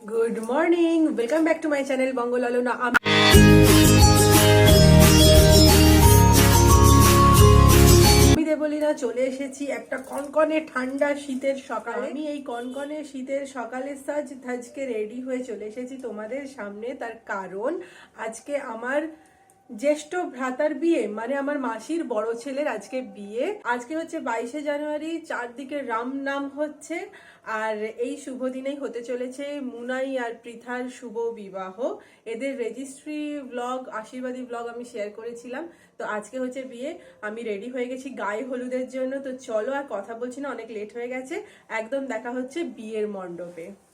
Good morning welcome back to my channel Bangalalana আমি দেবলীনা চলে এসেছি একটা কনকনে ঠান্ডা শীতের সকালে। আমি এই কনকনে শীতের সকালে সাজ ধাজকে রেডি হয়ে চলে এসেছি তোমাদের সামনে। তার কারণ, আজকে আমার জ্যেষ্ঠ ভ্রাতার বিয়ে মানে আমার মাসির বড় ছেলের আজকে বিয়ে। আজকে হচ্ছে বাইশে জানুয়ারি, চারদিকে রাম নাম হচ্ছে, আর এই শুভ দিনেই হতে চলেছে মুনাই আর পৃথার শুভ বিবাহ। এদের রেজিস্ট্রি ব্লগ আশীর্বাদী ব্লগ আমি শেয়ার করেছিলাম। তো আজকে হচ্ছে বিয়ে, আমি রেডি হয়ে গেছি গায়ে হলুদের জন্য। তো চলো আর কথা বলছি না, অনেক লেট হয়ে গেছে। একদম দেখা হচ্ছে বিয়ের মণ্ডপে।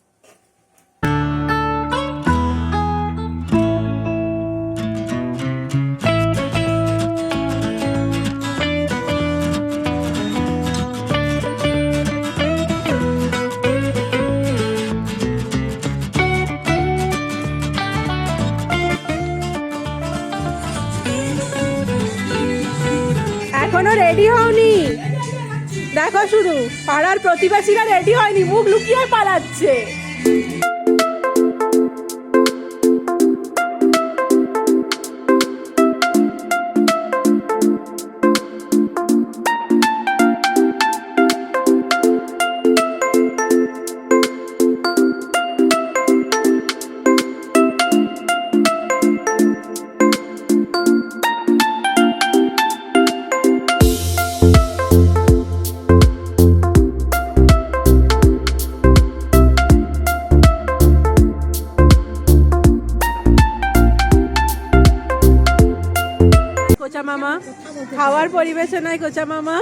দেখো শুধু পাড়ার প্রতিবেশীরা রেডি হয়নি মুখ লুকিয়ে পালাচ্ছে। খাওয়ার পরিবেশনায় কোচা মামা?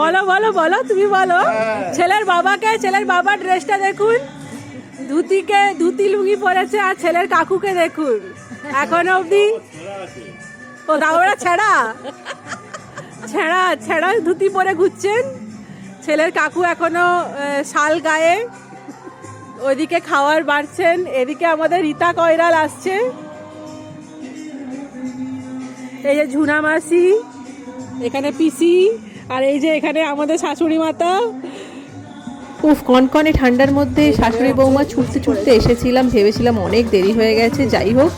বলো বলো বলো তুমি বলো। ছেলের বাবাকে ছেলের বাবার ড্রেসটা দেখুন। ধুতিকে ধুতি লুঙ্গি পরেছে আর ছেলের কাকুকে দেখুন। এখন অবধি। ও দাওরা ছেঁড়া? ছেঁড়া ছেঁড়া ধুতি পরে ঘুরছেন। ছেলের কাকু এখনও শাল গায়ে। ওইদিকে খাওয়ার বাড়ছেন। এদিকে আমাদের রীতা কয়রাল আসছে। এই যে ঝুনা মাসি, এখানে পিসি, আর এই যে এখানে আমাদের শাশুড়ি মাতা। উফ, কনকনে ঠান্ডার মধ্যে শাশুড়ি বৌমা ছুটতে ছুটতে এসেছিলাম, ভেবেছিলাম অনেক দেরি হয়ে গেছে, যাই হোক,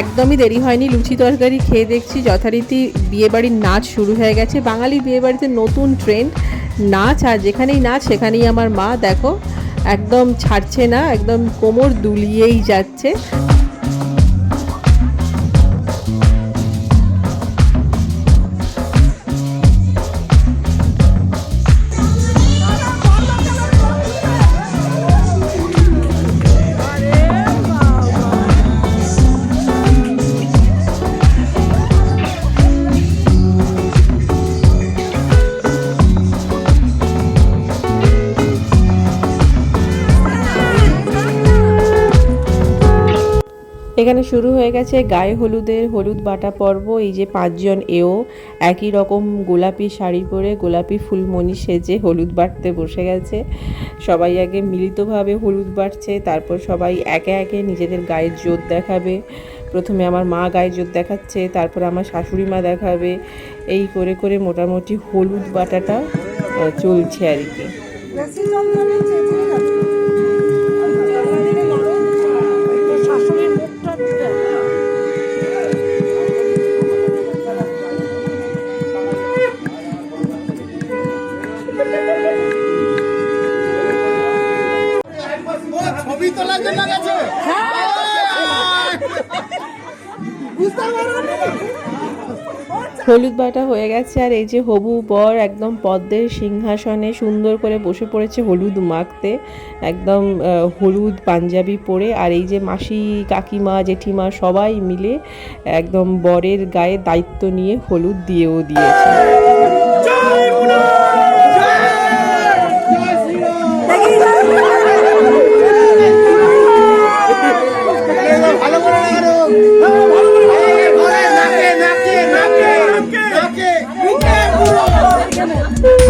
একদমই দেরি হয়নি, লুচি তরকারি খেয়ে দেখছি, যথারীতি বিয়েবাড়ির নাচ শুরু হয়ে গেছে, বাঙালি বিয়েবাড়িতে নতুন ট্রেন্ড নাচ, আর যেখানেই নাচ, সেখানেই আমার মা, দেখো, একদম ছাড়ছে না, একদম কোমর দুলিয়েই যাচ্ছে। এখানে শুরু হয়ে গেছে গায়ে হলুদের হলুদ বাটা পর্ব। এই যে পাঁচজন এও একই রকম গোলাপি শাড়ি পরে গোলাপি ফুলমণি সেজে হলুদ বাটতে বসে গেছে। সবাই আগে মিলিতভাবে হলুদ বাটছে, তারপর সবাই একে একে নিজেদের গায়ের জোর দেখাবে। প্রথমে আমার মা গায়ে জোর দেখাচ্ছে, তারপর আমার শাশুড়ি মা দেখাবে। এই করে করে মোটামুটি হলুদ বাটাটা চলছে আর কি। হলুদ বাটা হয়ে গেছে আর এই যে হবু বর একদম পদ্মের সিংহাসনে সুন্দর করে বসে পড়েছে হলুদ মাখতে, একদম হলুদ পাঞ্জাবি পরে আর এই যে মাসি, কাকিমা, জেঠিমা সবাই মিলে একদম বরের গায়ে দায়িত্ব নিয়ে হলুদ দিয়েও দিয়েছে। Woo!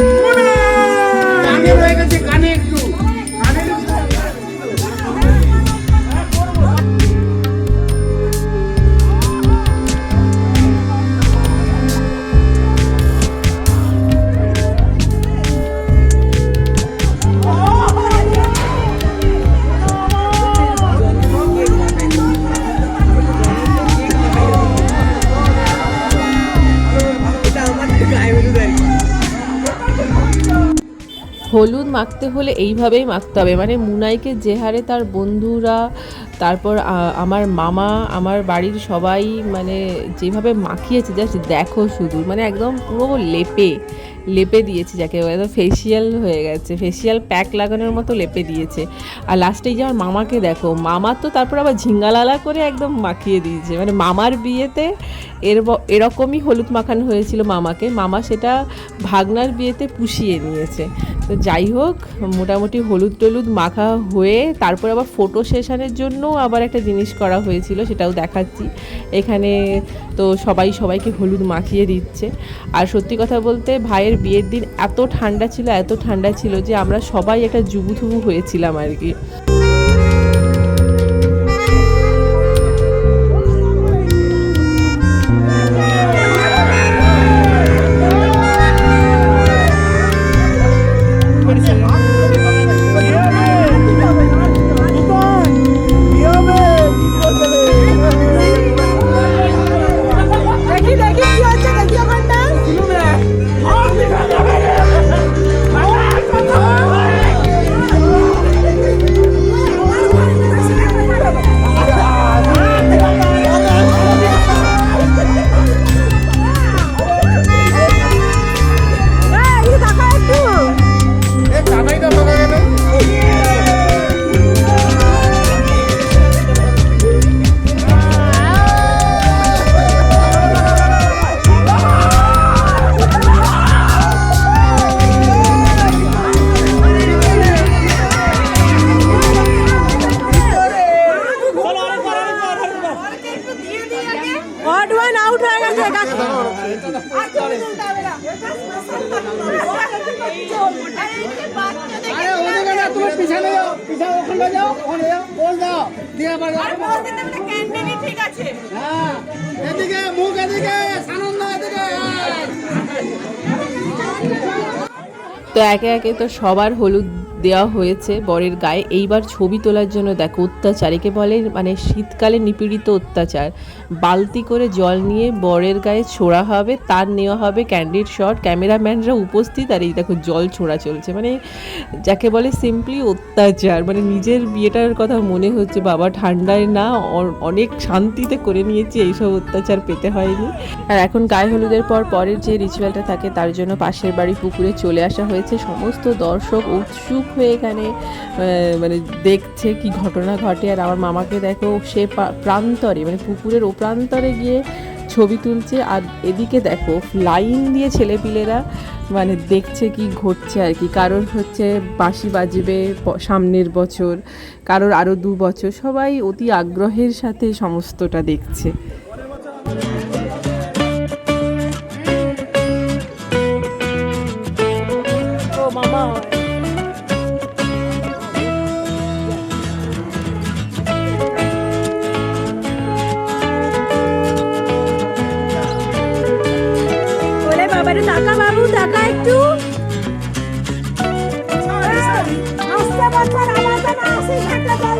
মাখতে হলে এইভাবেই মাখতে হবে। মানে মুনাইকে যে হারে তার বন্ধুরা, তারপর আমার মামা, আমার বাড়ির সবাই মানে যেভাবে মাখিয়েছে, জাস্ট দেখো শুধু। মানে একদম পুরো লেপে। লেপে দিয়েছে, যাকে একদম ফেসিয়াল হয়ে গেছে। ফেসিয়াল প্যাক লাগানোর মতো লেপে দিয়েছে। আর লাস্টে যে আমার মামাকে দেখো, মামা তো তারপর আবার ঝিঙ্গালালা করে একদম মাখিয়ে দিয়েছে। মানে মামার বিয়েতে এর এরকমই হলুদ মাখানো হয়েছিল মামাকে। মামা সেটা ভাগনার বিয়েতে পুষিয়ে নিয়েছে। তো যাই হোক, মোটামুটি হলুদ টলুদ মাখা হয়ে তারপর আবার ফটো সেশনের জন্য আবার একটা জিনিস করা হয়েছিল, সেটাও দেখাচ্ছি। এখানে তো সবাই সবাইকে হলুদ মাখিয়ে দিচ্ছে। আর সত্যি কথা বলতে ভাইয়ের বিয়ের দিন এত ঠান্ডা ছিল, এত ঠান্ডা ছিল যে আমরা সবাই একটা জুবুথুবু হয়েছিলাম আর কি। পিছনে যাও পিছনে ওখানে যাও ওখানে যাও বল দাও দিয়ে আবার যাও। হ্যাঁ এদিকে মুখ এদিকে সানন্দ এদিকে তো একে একে তো সবার হলুদ দেওয়া হয়েছে বরের গায়ে। এইবার ছবি তোলার জন্য দেখো অত্যাচার, একে বলে মানে শীতকালে নিপীড়িত অত্যাচার। বালতি করে জল নিয়ে বরের গায়ে ছোড়া হবে, তার নেওয়া হবে ক্যান্ডিড শট ক্যামেরাম্যানরা উপস্থিত আর এই দেখো জল ছোড়া চলছে। মানে যাকে বলে সিম্পলি অত্যাচার। মানে নিজের বিয়েটার কথা মনে হচ্ছে, বাবা ঠান্ডায় না অনেক শান্তিতে করে নিয়েছি, এইসব অত্যাচার পেতে হয়নি। আর এখন গায়ে হলুদের পর পরের যে রিচুয়ালটা থাকে, তার জন্য পাশের বাড়ি পুকুরে চলে আসা হয়েছে। সমস্ত দর্শক উৎসুক হয়ে এখানে মানে দেখছে কি ঘটনা ঘটে। আর আমার মামাকে দেখো, সে প্রান্তরে মানে পুকুরের ও প্রান্তরে গিয়ে ছবি তুলছে। আর এদিকে দেখো, লাইন দিয়ে ছেলেপিলেরা মানে দেখছে কি ঘটছে আর কি। কারোর হচ্ছে বাঁশি বাজবে সামনের বছর, কারোর আরও দু বছর। সবাই অতি আগ্রহের সাথে সমস্তটা দেখছে। ওরে তাকা বাবু তাকা একটু আসতে বছর আমার আসি টাকা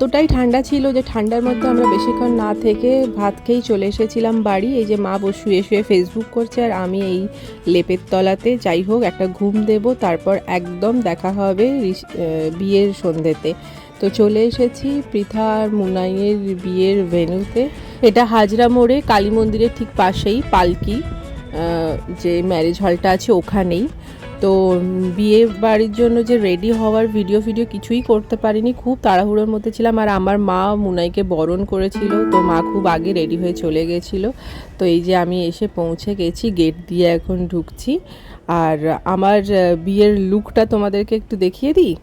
এতটাই ঠান্ডা ছিল যে ঠান্ডার মধ্যে আমরা বেশিক্ষণ না থেকে ভাত খেয়েই চলে এসেছিলাম বাড়ি। এই যে মা শুয়ে শুয়ে ফেসবুক করছে আর আমি এই লেপের তলাতে। যাই হোক, একটা ঘুম দেব, তারপর একদম দেখা হবে বিয়ের সন্ধ্যেতে। তো চলে এসেছি পৃথা আর মুনাইয়ের বিয়ের ভেন্যুতে। এটা হাজরা মোড়ে, কালী মন্দিরের ঠিক পাশেই, পালকি যে ম্যারেজ হলটা আছে ওখানেই। তো বিয়ে বাড়ির জন্য যে রেডি হওয়ার ভিডিও ফিডিও কিছুই করতে পারিনি, খুব তাড়াহুড়োর মধ্যে ছিলাম। আর আমার মা মুনাইকে বরণ করেছিল, তো মা খুব আগে রেডি হয়ে চলে গেছিল। তো এই যে আমি এসে পৌঁছে গেছি গেট দিয়ে এখন ঢুকছি। আর আমার বিয়ের লুকটা তোমাদেরকে একটু দেখিয়ে দিই?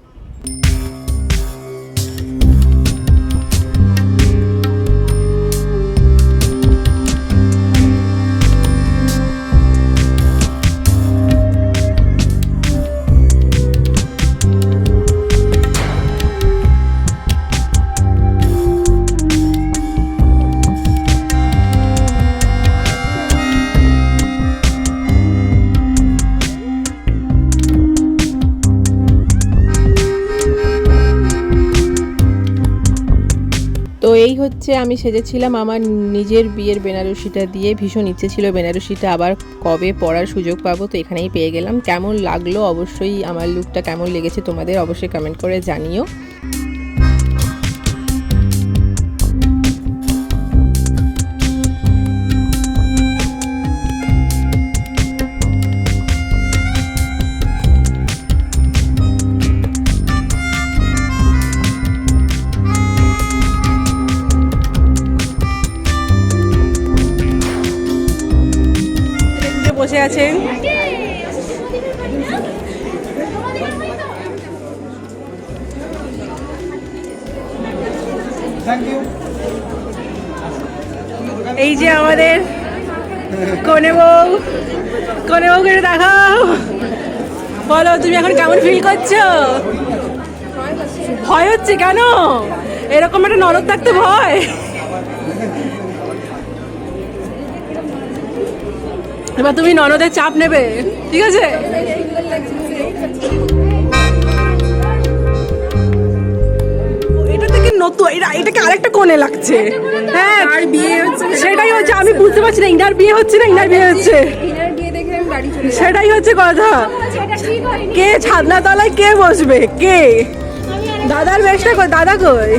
হচ্ছে আমি সেজেছিলাম আমার নিজের বিয়ের বেনারসিটা দিয়ে ভীষণ ইচ্ছে ছিল বেনারসিটা আবার কবে পড়ার সুযোগ পাবো তো এখানেই পেয়ে গেলাম। কেমন লাগল অবশ্যই আমার লুকটা কেমন লেগেছে তোমাদের অবশ্যই কমেন্ট করে জানিও। এই যে আমাদের কনে বউ কনে বউ করে দেখাও। বলো, তুমি এখন কেমন ফিল করছ? ভয় হচ্ছে কেন? এরকম একটা নরদ থাকতে ভয়। এবার তুমি ননদের চাপ নেবে, ঠিক আছে? এটা এটাকে আরেকটা কোণে লাগছে। হ্যাঁ আর বিয়ে হচ্ছে। সেটাই হচ্ছে আমি বুঝতে পারছি না ইনার বিয়ে হচ্ছে না ইনার বিয়ে হচ্ছে। সেটাই হচ্ছে কথা। কে ছাদনা তলায় কে বসবে? কে? দাদার বেশটা কই? দাদা কই?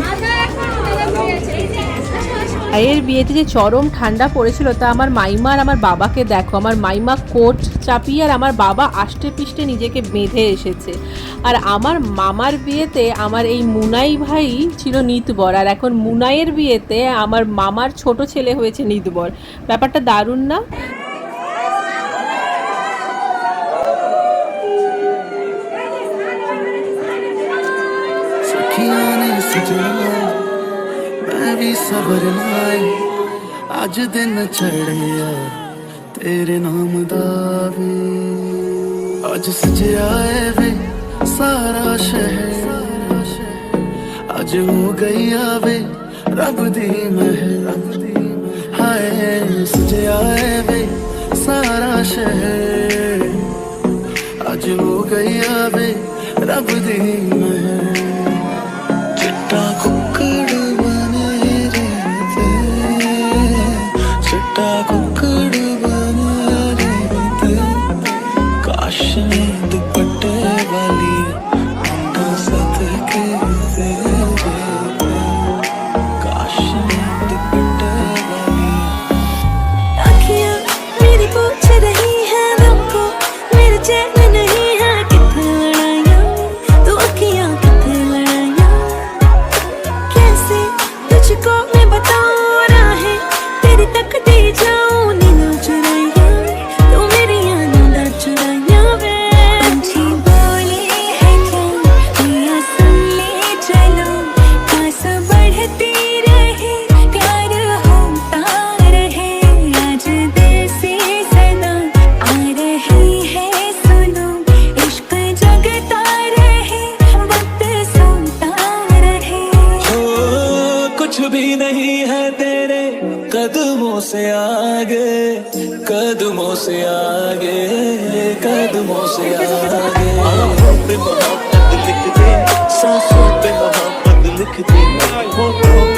ভাইয়ের বিয়েতে যে চরম ঠান্ডা পড়েছিল তা আমার মাইমা আর আমার বাবাকে দেখো। আমার মাইমা কোট চাপিয়ে আর আমার বাবা আষ্টে পিষ্টে নিজেকে বেঁধে এসেছে। আর আমার মামার বিয়েতে আমার এই মুনাই ভাই ছিল নিতবর। আর এখন মুনাইয়ের বিয়েতে আমার মামার ছোট ছেলে হয়েছে নিতবর। ব্যাপারটা দারুণ না? to ਸਬਰ ਲਾਏ ਅੱਜ ਦਿਨ ਚੜਿਆ ਤੇਰੇ ਨਾਮ ਦਾ ਵੀ। ਅੱਜ ਸਜਿਆ ਏ ਵੇ ਸਾਰਾ ਸ਼ਹਿਰ, ਅੱਜ ਹੋ ਗਈ ਆਵੇ ਰੱਬ ਦੀ ਮਹਿਰ। ਹਾਏ, ਸਜਿਆ ਏ ਵੇ ਸਾਰਾ ਸ਼ਹਿਰ, ਅੱਜ ਹੋ ਗਈ ਆਵੇ ਰੱਬ ਦੀ ਮਹਿਰ। आगे कदमों से आगे कदमों से आगे। पे लिख दे सांसों पे मोहब्बत लिख दे।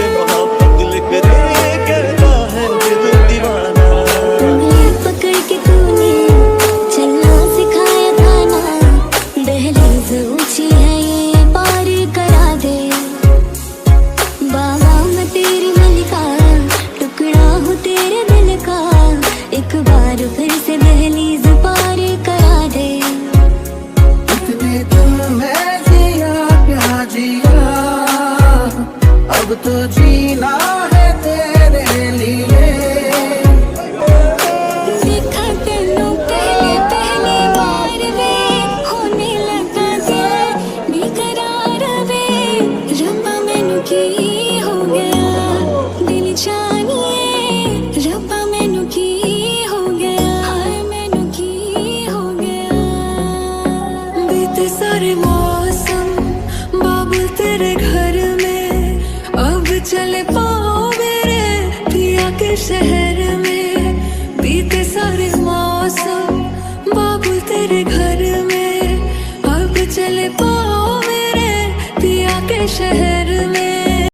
शहर